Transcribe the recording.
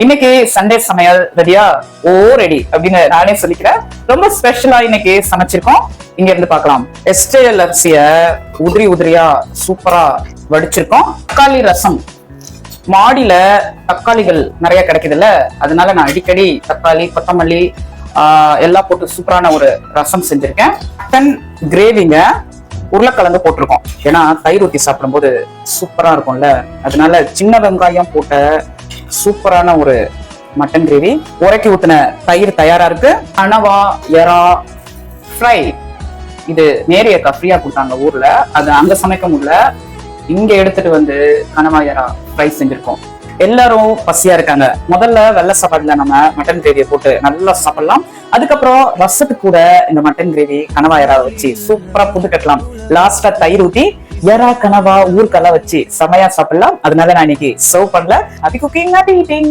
இன்னைக்கு சண்டே சமையல் ரெடியா ஓ ரெடி அப்படின்னு நானே சொல்லிக்கிறேன். ரொம்ப ஸ்பெஷலா இன்னைக்கு சமைச்சிருக்கோம். இங்க இருந்து பார்க்கலாம் எஸ்டேல் அரிசிய உதிரி உதிரியா சூப்பரா வடிச்சிருக்கோம். தக்காளி ரசம். மாடியில தக்காளிகள் நிறைய கிடைக்குதுல்ல? அதனால நான் அடிக்கடி தக்காளி கொத்தமல்லி ஆஹ், எல்லாம் போட்டு சூப்பரான ஒரு ரசம் செஞ்சிருக்கேன். மட்டன் கிரேவிங்க உருளைக்கிழங்கு போட்டிருக்கோம். ஏன்னா தயிர் ஊற்றி சாப்பிடும்போது சூப்பரா இருக்கும்ல? அதனால சின்ன வெங்காயம் போட்ட சூப்பரான ஒரு மட்டன் கிரேவி. உரைக்கி ஊத்தின தயிர் தயாரா இருக்கு. கனவா எறா ஃப்ரை இது நேரிய ஃப்ரீயா கொடுத்தாங்க ஊர்ல. அது அங்க சமைக்க முடியல. இங்க எடுத்துட்டு வந்து கனவா எரா ஃப்ரை செஞ்சிருக்கோம். எல்லாரும் பசியா இருக்காங்க. முதல்ல வெள்ளை சாப்பாடுல நம்ம மட்டன் கிரேவியை போட்டு நல்லா சாப்பிடலாம். அதுக்கப்புறம் ரசத்துக்கு கூட இந்த மட்டன் கிரேவி கனவாயரா வச்சு சூப்பரா புது கட்டலாம். லாஸ்டா தயிர் ஊத்தி எறா கனவா ஊர்க்கெல்லாம் வச்சு செமையா சாப்பிடலாம். அதனால நான் இன்னைக்கு சர்வ் பண்ணல. அப்படி குக்கிங் ஹாப்பி ஈட்டிங்